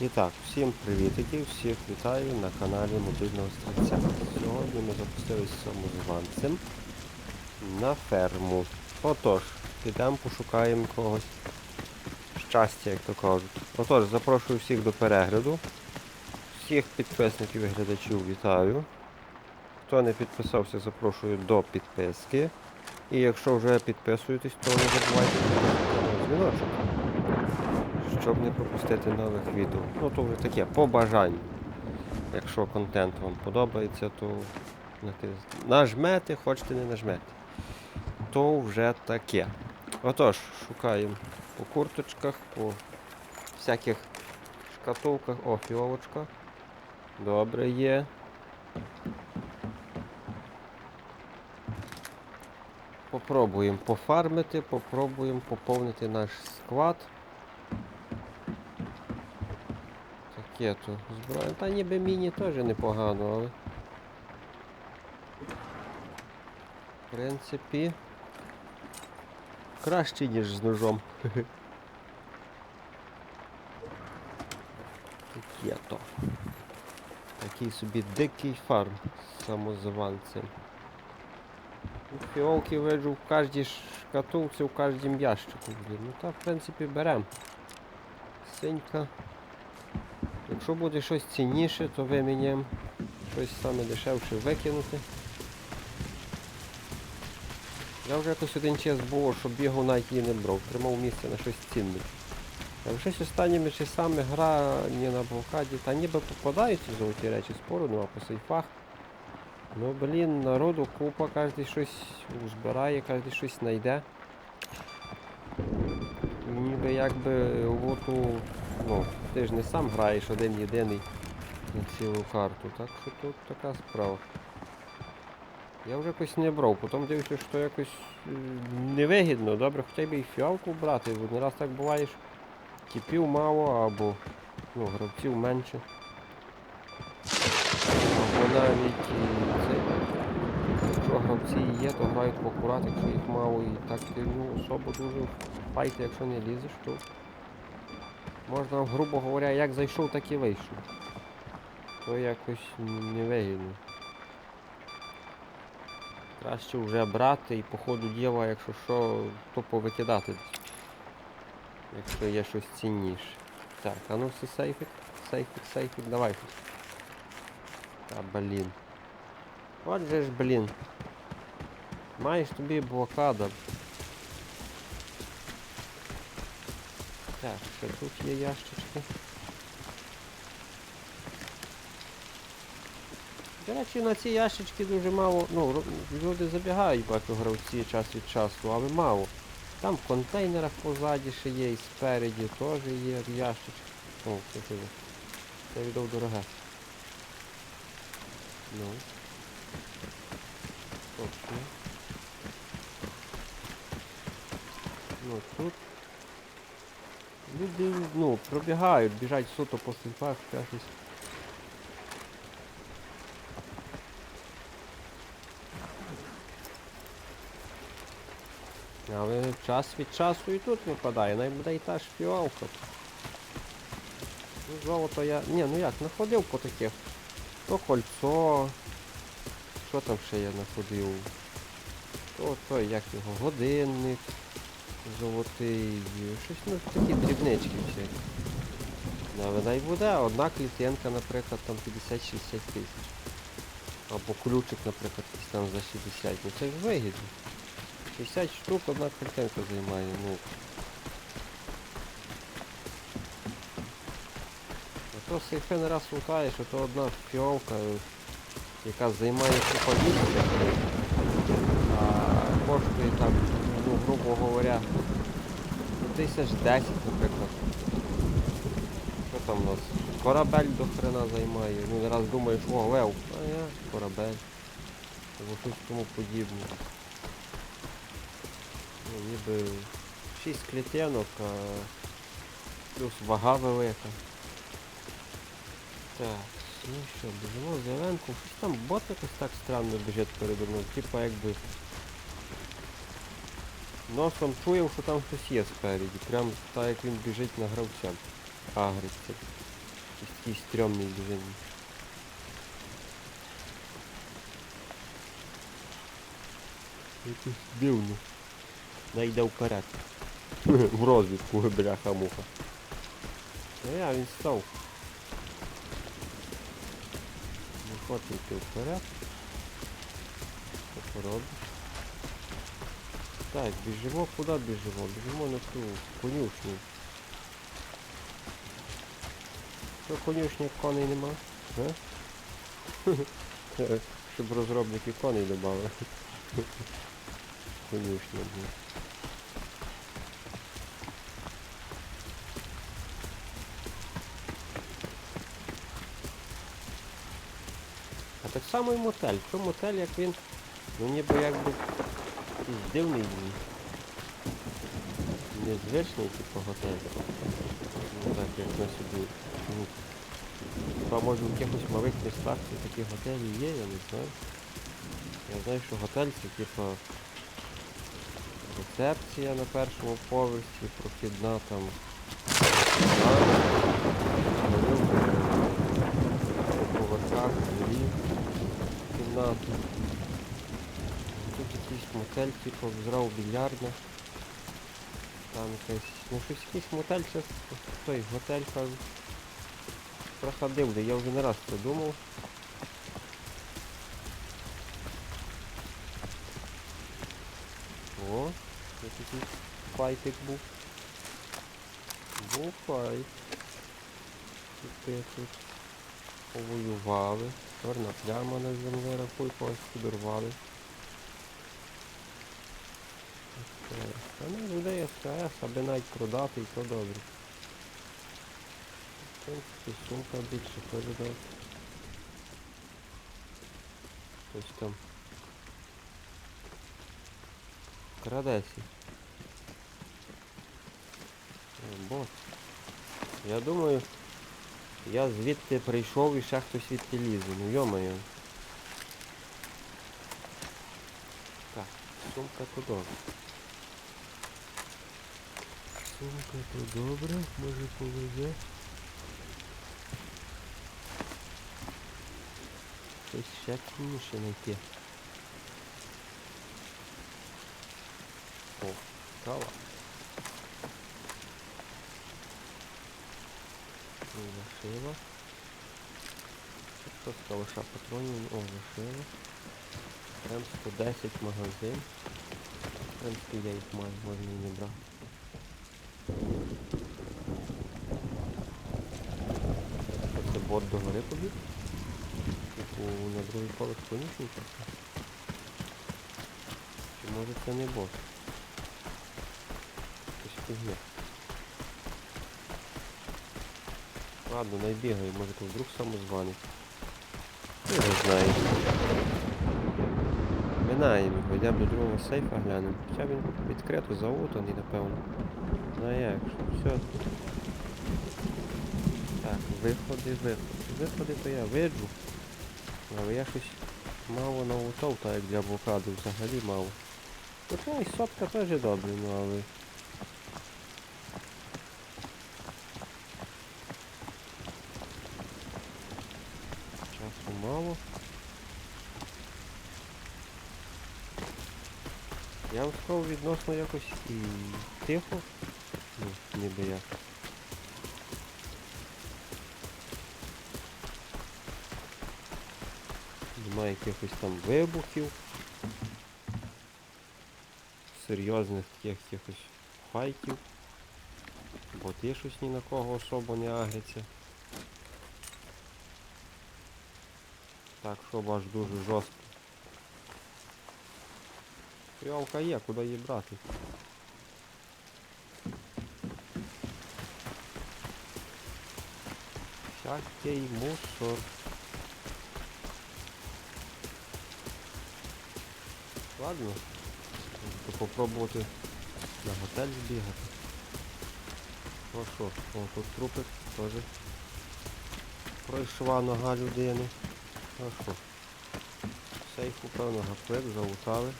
І так, всім привітики, всіх вітаю на каналі Мобільного Стрільця. Сьогодні ми запустилися самозванцем на ферму. Отож, підемо пошукаємо когось щастя, як то кажуть. Отож, запрошую всіх до перегляду. Всіх підписників і глядачів вітаю. Хто не підписався, запрошую до підписки. І якщо вже підписуєтесь, то не забувайте дзвіночок щоб не пропустити нових відео. Ну то вже таке, по бажанню. Якщо контент вам подобається, то нажмете, хочете не нажмете. То вже таке. Отож, шукаємо по курточках, по всяких шкатулках. О, фіолочка. Добре є. Попробуємо пофармити, попробуємо поповнити наш склад. Таке то зброя. Та ніби міні теж непогано, але. В принципі. Краще, ніж з ножом. То. Такий собі дикий фарм з самозванцем. Фіолки виджу в кожній шкатулці, в кожнім ящику. Ну та в принципі беремо. Синька. Якщо буде щось цінніше, то виміняємо щось саме дешевше викинути. Я вже якось один час було, щоб бігав навіть її не брав, тримав місце на щось цінне. А щось останніми часами гра не на блокаді, та ніби попадаються золоті речі, спору нема по сейфах. Ну блін, народу купа, кожен щось збирає, кожен щось знайде. Ніби якби лоту, ну, ти ж не сам граєш один єдиний на цілу карту, так що тут така справа. Я вже якось не брав, потім дивлюся, що якось е, невигідно, добре, хоча б і фіалку брати, бо не раз так буває, що тіпів мало або ну, гравців менше. Або навіть цей. Якщо гравці є, то грають в акурат, якщо їх мало і так ти ну, особо дуже файти, якщо не лізеш, то можна, грубо говоря, як зайшов, так і вийшов. То якось невигідно. Краще вже брати і по ходу діла, якщо що, то повикидати. Якщо є щось цінніше. Так, а ну все сейфик, сейфик, сейфик, давай. Та блін. От же ж, блін. Маєш тобі блокада. Ще тут є ящички. До речі, на ці ящички дуже мало, ну, люди забігають, бачу, гравці час від часу, але мало. Там в контейнерах позаді ще є, і спереді теж є ящички. О, це. Це віддав дороге. Ну. Точно. Ну тут. Люди, ну, пробігають, біжать суто по сельфах, щось. Але час від часу і тут випадає, навіть буде і та ж фіалка. Ну, золото я... Ні, ну як, знаходив по таких. То кольцо. Що там ще я знаходив? То той, як його, годинник золотий. Щось ну такі дрібнички всякі. Ну, Але дай буде, одна клітинка, наприклад, там 50-60 тисяч. Або ключик, наприклад, там за 60. Ну це ж вигідно. 60 штук одна картинка займає, ну. А то сейфи не раз лутаєш, а то одна фіолка, е, яка займає купа місця, а коштує там, ну, грубо говоря, ну, тисяч 10, наприклад. Що там у нас? Корабель до хрена займає. Ну раз думаєш, о, лев, а я корабель. Або щось тому подібне. Ну, ніби 6 клітинок, а плюс вага велика. Так, ну що, біжимо зеленку. Щось там бот якось так странно біжить передо мною. Типа якби носом чуєм, що там хтось є спереді. Прям так як він біжить на гравця. Агриться. Якийсь стрьомний дуже. Якийсь дивно. Найде вперед. В розвідку бляха-муха. Ну я, він став. Не хоче вперед. Що поробиш? Так, біжимо, куди біжимо? Біжимо на ту конюшню. Що конюшні коней нема? А? Щоб розробники коней додали. Конюшня, блін. А так само і мотель. Що мотель, як він, ну ніби якби якийсь дивний. Незвичний типу готель. Ну так як на собі. Ну, Хіба може в якихось малих містах це такі готелі є, я не знаю. Я знаю, що готель це типу рецепція на першому поверсі, прохідна там. По поверхах, дворі, кімнати. Якийсь мотель, типу зразу більярдна. Там якась, ну щось якийсь мотель, це той готель кажуть. Проходив, де я вже не раз це думав. О, ось такий файтик був. Був файт. Тут тут повоювали. Чорна пляма на землі, рахуй, когось підорвали. А ну людей СКС, аби навіть продати, і то добре. В сумка більше передав. Ось там. Крадесі. Бот. Я думаю, я звідти прийшов і ще хтось звідти лізе. Ну йомаю. Так, сумка добре. Сумка то добре, може повезе. Щось ще цінніше знайти. О, кава. Зашила. Що з калаша патронів? О, зашила. Прям 110 магазин. В принципі, я їх маю, можна і не брати. Що до гори побіг? Типу на другий поверх конюшника? Чи може це не бот? Якась фігня. Ладно, не бігаю, може то вдруг самозванець. Я не знаю. Минаємо йдемо до другого сейфа глянемо. Хоча він відкрито заутаний, напевно. Ну а як все. Так, виходи, виходи. Виходи то я виджу. Але я щось мало наутов, так як для блокади взагалі мало. Хоча і сотка теж добре, ну але. Часу мало. Я вам відносно якось і тихо. Ну, ніби як. Немає якихось там вибухів. Серйозних таких якихось файтів. Бо ти щось ні на кого особо не агряться. Так, щоб аж дуже жорстко. Стрілка є, куди її брати? Всякий мусор. Ладно. То попробувати на готель збігати. Ну що, о, тут трупик теж. Пройшла нога людини. Ну що? Сейфу, певно, гаплик, залутали.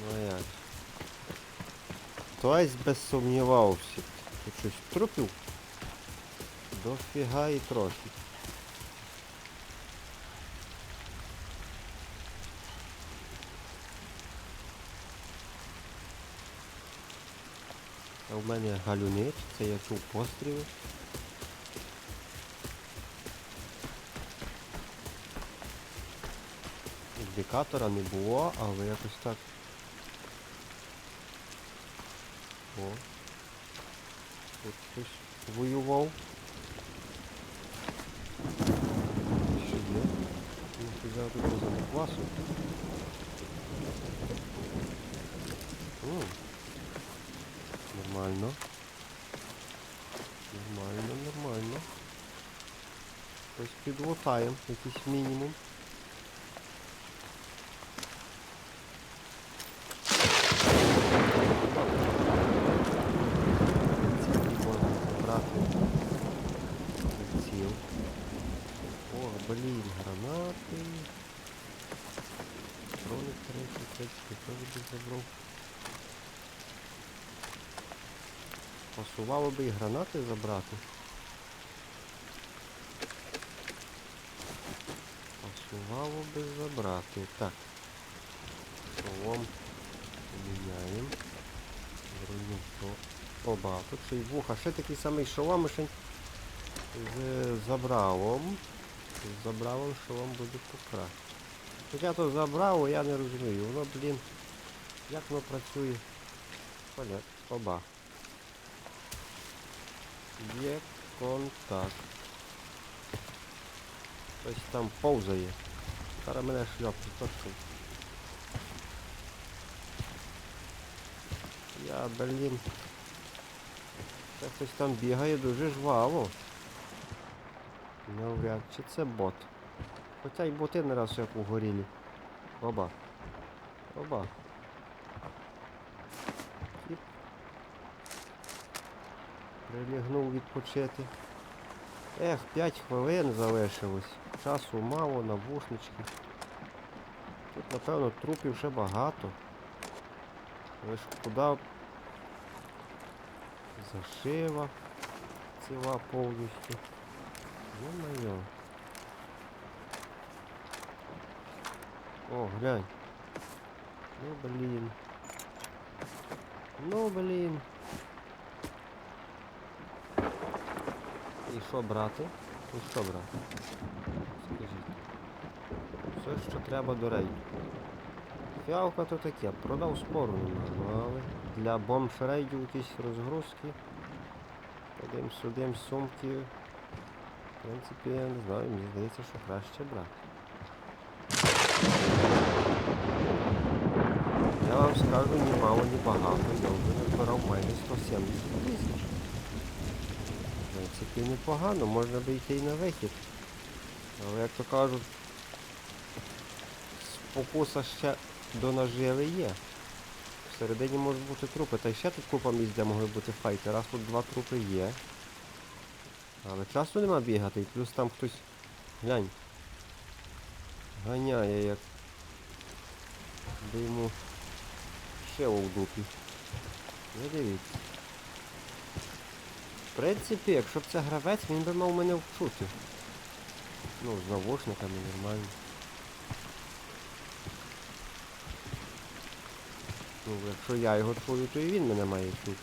Ну а як? Хтось без сумнівався. Тут щось трупів Дофіга і трохи. В мене галюни, це я чув постріли. Індикатора не було, але якось так. О. Тут хтось воював. Що є? Ніфіга тут позаду класу. Нормально. Нормально, нормально. Ось підлутаємо якийсь мінімум. Ці можна забрати. Приціл. О, блін, гранати. Патрони 30, 30, теж би забрав. Пасувало би і гранати забрати. Пасувало би забрати. Так. Шолом поміняємо. Броню то. Оба, тут ще й вуха. Ще такий самий шолом, ще з забралом. З забралом шолом буде покраще. Хоча то забрало, я не розумію. Воно, блін, як воно працює. Понятно. Оба. Є контакт. Хтось там повзає. Зараз мене шльопне, точно. Я, блін. Це хтось там бігає дуже жваво. Навряд чи це бот. Хоча й боти не раз як угорілі. Оба. Оба. Прилігнув відпочити. Ех, 5 хвилин залишилось. Часу мало, навушнички. Тут, напевно, трупів ще багато. Але ж куди зашива ціла повністю. Ё-моё. О, глянь. Ну блін. Ну блін. І що брати? І що брати? Скажіть. Все, що треба до рейду. Фіалка то таке, продав спору ну, але для бомж рейдів якісь розгрузки. Подим судим сумки. В принципі, я не знаю, мені здається, що краще брати. Я вам скажу ні мало, ні багато. Я вже назбирав майже 170 тисяч. Принципі, непогано, можна би йти і на вихід. Але як то кажуть, спокуса ще до наживи є. Всередині можуть бути трупи. Та й ще тут купа місць, де могли бути файти. Раз тут два трупи є. Але часу нема бігати, і плюс там хтось... Глянь. Ганяє як. Би йому шило в дупі. Не дивіться. В принципі, якщо б це гравець, він би мав мене вчути. Ну, з навушниками нормально. Ну, якщо я його чую, то і він мене має чути.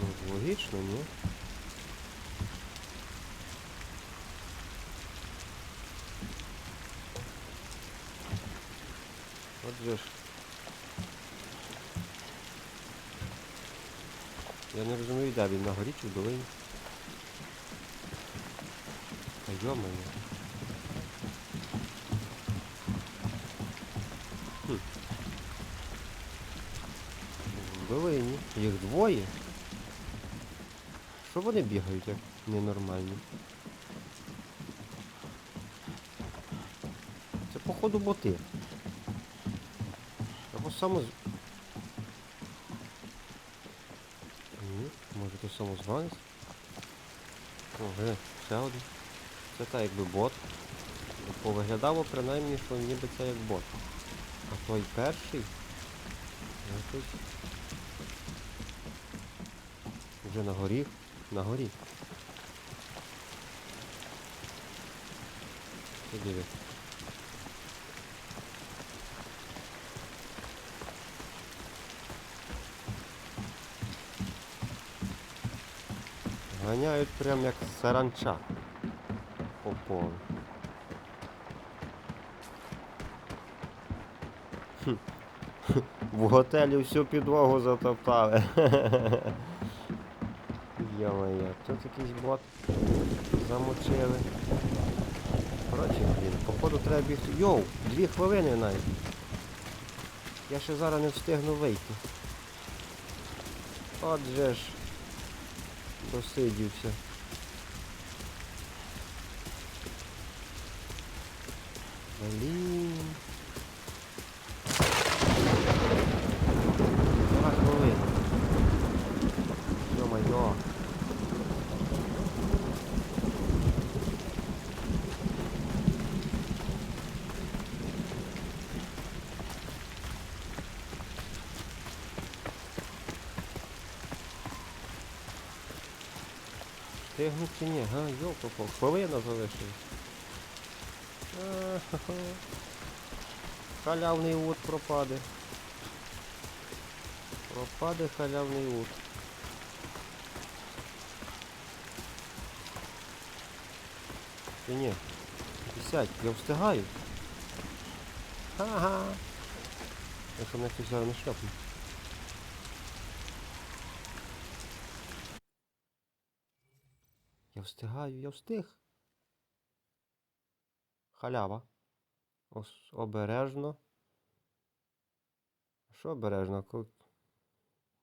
Ну, логічно, ні? Отже ж. Я він на горі чи в долині. Та йомаю. Хм. В долині. Їх двоє. Що вони бігають як ненормальні? Це походу боти. Або саме... Ні, може то самозванець? О, ге, ще один. Це так якби бот. Повиглядало принаймні, що ніби це як бот. А той перший якось Вже на горі? На горі. Ти Ганяють прям як саранча по полу. В готелі всю підлогу затоптали. Йо-моє, тут якийсь бот замочили. Коротше, блін, походу треба бігти. Йоу, дві хвилини навіть. Я ще зараз не встигну вийти. Отже ж. Досидівся. Блін. Два хвилини. Йо-майо. Встигну чи ні? Га, йолко хвилина залишилась. Халявний ут пропаде. Пропаде халявний ут. Чи ні? Десять, я встигаю. Ага. Якщо мене хтось зараз не шльопне. Встигаю, я встиг. Халява. Ос обережно. Що обережно?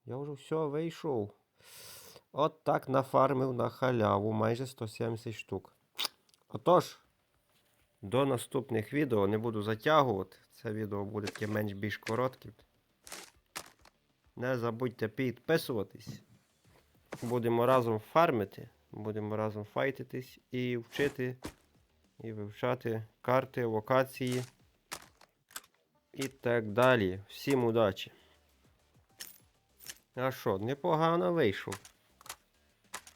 Я вже все вийшов. От так нафармив на халяву майже 170 штук. Отож, до наступних відео не буду затягувати. Це відео буде таке менш більш коротке. Не забудьте підписуватись. Будемо разом фармити, будемо разом файтитись і вчити, і вивчати карти, локації і так далі. Всім удачі! А що, непогано вийшов.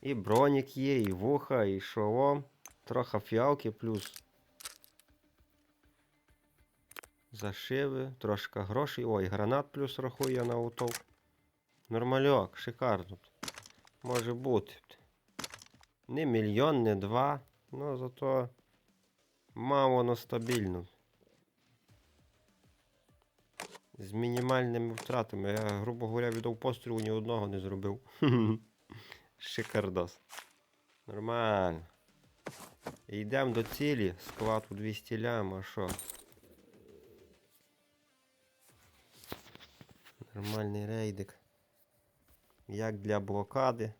І бронік є, і вуха, і шолом. Трохи фіалки плюс. Зашиви, трошки грошей. Ой, гранат плюс рахує на утов. Нормальок, шикарно. Може бути. Не мільйон, не два. Ну зато мало, но стабільно. З мінімальними втратами. Я, грубо говоря, від пострілу ні одного не зробив. Шикардос. Нормально. Йдемо до цілі. Склад у 200 лям, а що? Нормальний рейдик. Як для блокади.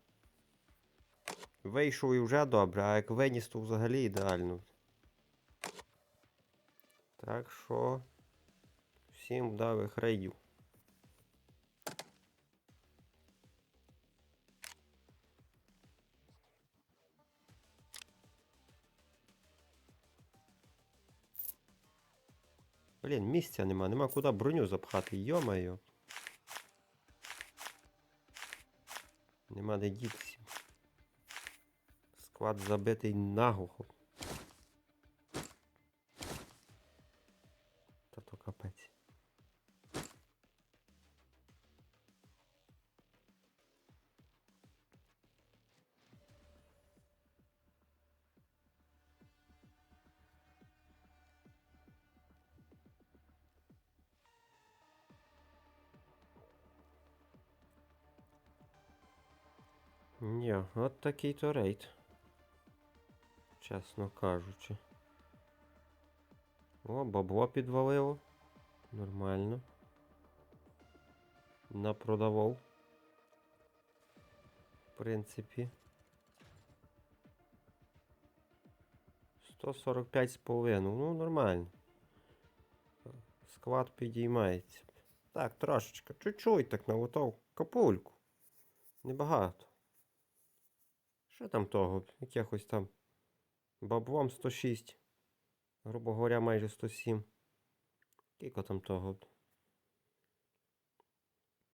Вийшов і вже добре, а як виніс, то взагалі ідеально. Так що. Всім вдалих рейдів. Блін, місця нема, нема куди броню запхати, йо-моє. Нема де дітися. Склад забитий наглухо. Та то капець. Ні, от такий то рейд. Чесно кажучи. О, бабло підвалило. Нормально. Напродавав. В принципі. 145 з половиною. Ну, нормально. Склад підіймається. Так, трошечки. Чуть-чуть так налутав. Капульку. Небагато. Що там того? Якихось там баблом 106. Грубо говоря, майже 107. Кілько там того?